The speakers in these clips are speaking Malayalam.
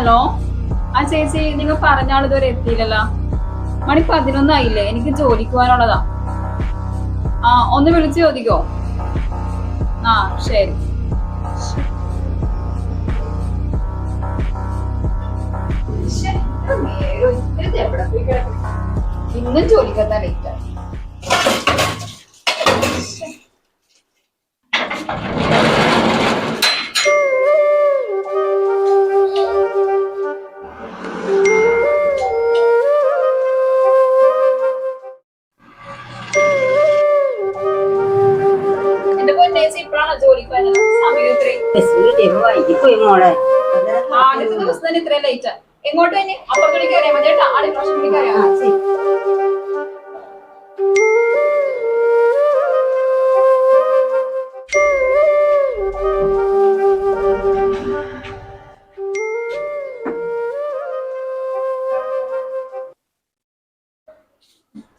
ഹലോ? ആ ചേച്ചി നിങ്ങൾ പറഞ്ഞ ആൾ ഇതുവരെ എത്തിയില്ലല്ലോ. മണി പതിനൊന്നായില്ലേ എനിക്ക് ജോലിക്ക് പോകാനുള്ളതാ. ആ ഒന്ന് വിളിച്ച് ചോദിക്കോ? ആ ശരി? ഇന്നും ജോലിക്കെത്താൻ ലേറ്റ് വരുന്നത് സമയം ഇത്രയും ആദ്യത്തെ ദിവസം തന്നെ ഇത്രയും ലേറ്റ് എങ്ങോട്ട് തന്നെ അപ്പുറത്തോടേക്ക് അറിയാം മതി കേട്ടോ ആടെ പ്രശ്നത്തിലേക്ക് ആ, അറിയാം ശരി.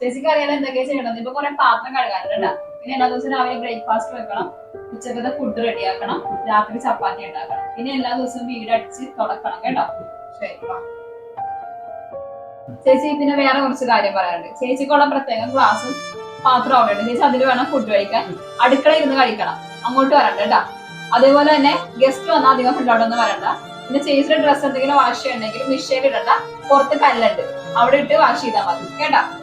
ചേച്ചിക്ക് അറിയാതെ എന്തൊക്കെയാ ചെയ്യണം ഇപ്പൊ കുറെ പാത്രം കഴുകാനുണ്ടാ പിന്നെ എല്ലാ ദിവസവും രാവിലെ ബ്രേക്ക്ഫാസ്റ്റ് വെക്കണം ഉച്ചക്കത്തെ ഫുഡ് റെഡിയാക്കണം. രാത്രി ചപ്പാത്തി ഉണ്ടാക്കണം. പിന്നെ എല്ലാ ദിവസവും വീട് അടിച്ച് തുടക്കണം കേട്ടോ. ശരി. ചേച്ചി പിന്നെ വേറെ കുറച്ച് കാര്യം പറയാനുണ്ട്. ചേച്ചിക്കുള്ള പ്രത്യേകം ഗ്ലാസും പാത്രം അവിടെ ഉണ്ട്. ചേച്ചി അതിൽ വേണം ഫുഡ് കഴിക്കാൻ. അടുക്കള ഇരുന്ന് കഴിക്കണം. അങ്ങോട്ട് വരണ്ട കേട്ടോ. അതേപോലെ തന്നെ ഗസ്റ്റ് വന്നാൽ അധികം ഫുഡ് അവിടെ ഒന്നും വരണ്ട. പിന്നെ ചേച്ചിയുടെ ഡ്രസ്സ് എന്തെങ്കിലും വാഷ് ചെയ്യണമെങ്കിൽ മിഷയിൽ ഇടണ്ട. പുറത്ത് കല്ലുണ്ട്. അവിടെ ഇട്ട് വാഷ് ചെയ്താൽ മതി. കേട്ടാ.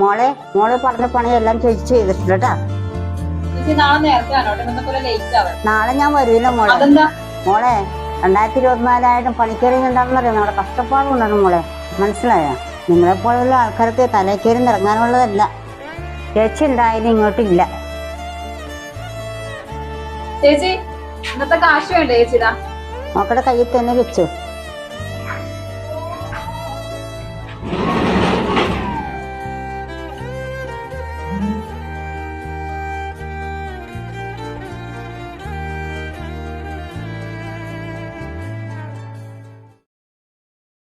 മോളെ മോളെ പറഞ്ഞ പണിയെല്ലാം ചേച്ചി ചെയ്തിട്ടുണ്ട് കേട്ടാ ചേച്ചി നാളെ ഞാൻ വരൂല മോളെ. മോളെ രണ്ടായിരത്തി ഇരുപത്തിനാലായിരം പണിക്കറി ഉണ്ടാകുന്നറിയാം നമ്മുടെ കഷ്ടപ്പാടുണ്ടാണ് മോളെ. മനസ്സിലായോ? നിങ്ങളെ പോലുള്ള ആൾക്കാർക്ക് തലേക്കേറി ഇറങ്ങാനുള്ളതല്ല ചേച്ചി ഉണ്ടായാലും ഇങ്ങോട്ടില്ല ചേച്ചി ഇന്നത്തെ കാശ് വേണ്ടേ ചേച്ചിതാ മക്കളുടെ കയ്യിൽ തന്നെ വെച്ചു.